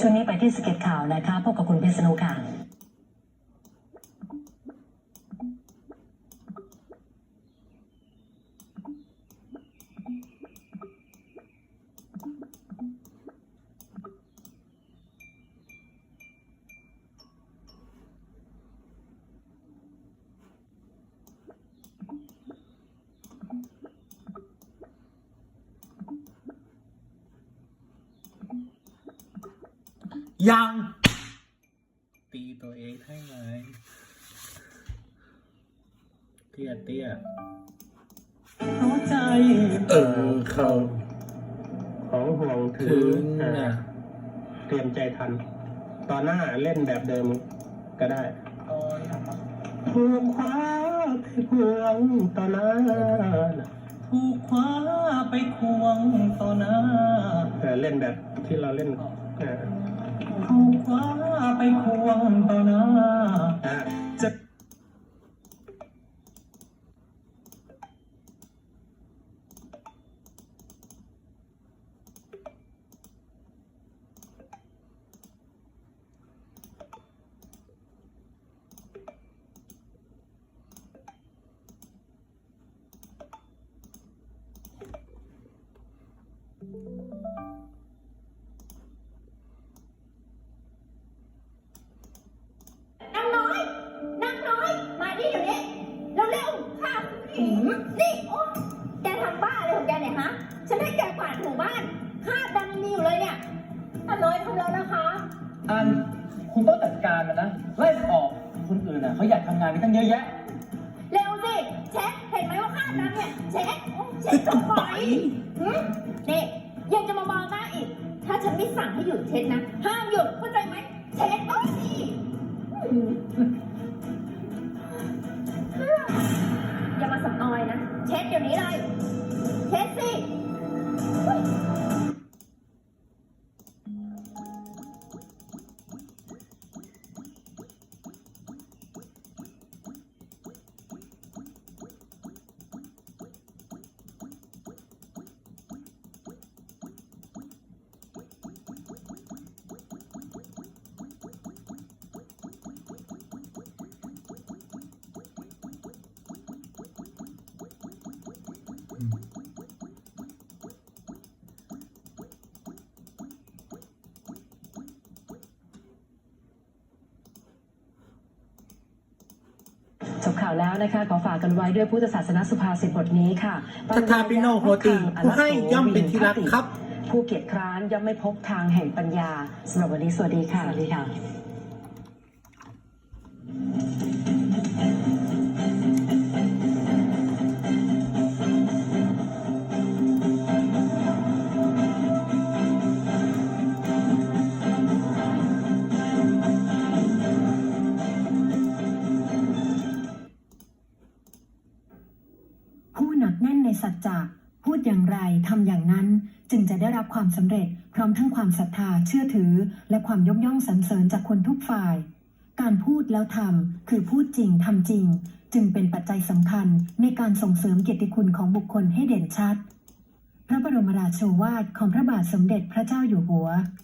ช่วงนี้ไปที่สเก็ตข่าวนะคะพบกับคุณพิษณุค่ะ ยัง ตีตัวเองให้ไหมเตี้ยเตี้ยหัวใจ เออเขาของห่วงถึถึงงอ่านะเตรียมใจทัน ตอนหน้าเล่นแบบเดิมก็ได้ถูกคว้าไปห่วงตอนหน้าถูกคว้าไปควงต่อหน้า เออเล่นแบบที่เราเล่นอ่า ถูกคว้าไปควงต่อหน้าอ่า นี่โอ๊ยแกทำบ้าอะไรของแกเนี่ยฮะ ฉันให้แกกวาดหมู่บ้านคราบดำยังมีอยู่เลยเนี่ยนางน้อยทำแล้วนะคะ อันคุณต้องจัดการมันนะไล่มันออกคนอื่นอะเขาอยากทำงานนี้ตั้งเยอะแยะ เร็วสิเช็คเห็นไหมว่าคราบดำเนี่ยเช็คโอ๊ยเช็คต่อไปหืมนี่ยังจะมามองหน้าอีก ถ้าฉันไม่สั่งให้หยุดเช็ดนะ ห้ามหยุดเข้าใจไหมเช็ดโอ้ยอื นี้เลยเช็ดสิ จบข่าวแล้วนะคะ ขอฝากกันไว้ด้วยพุทธศาสนสุภาษิตบทนี้ค่ะทัทาปิโนโฮติผู้ให้ย่อมเป็นที่รักครับ ผู้เกียจคร้านย่อมไม่พบทางแห่งปัญญาสำหรับวันนี้สวัสดีค่ะสวัสดีค่ะ ในสัจจะพูดอย่างไรทำอย่างนั้น จึงจะได้รับความสำเร็จพร้อมทั้งความศรัทธาเชื่อถือ และความยกย่องสรรเสริญจากคนทุกฝ่าย การพูดแล้วทำคือพูดจริงทำจริง จึงเป็นปัจจัยสำคัญในการส่งเสริมเกียรติคุณของบุคคลให้เด่นชัด พระบรมราโชวาทของพระบาทสมเด็จพระเจ้าอยู่หัว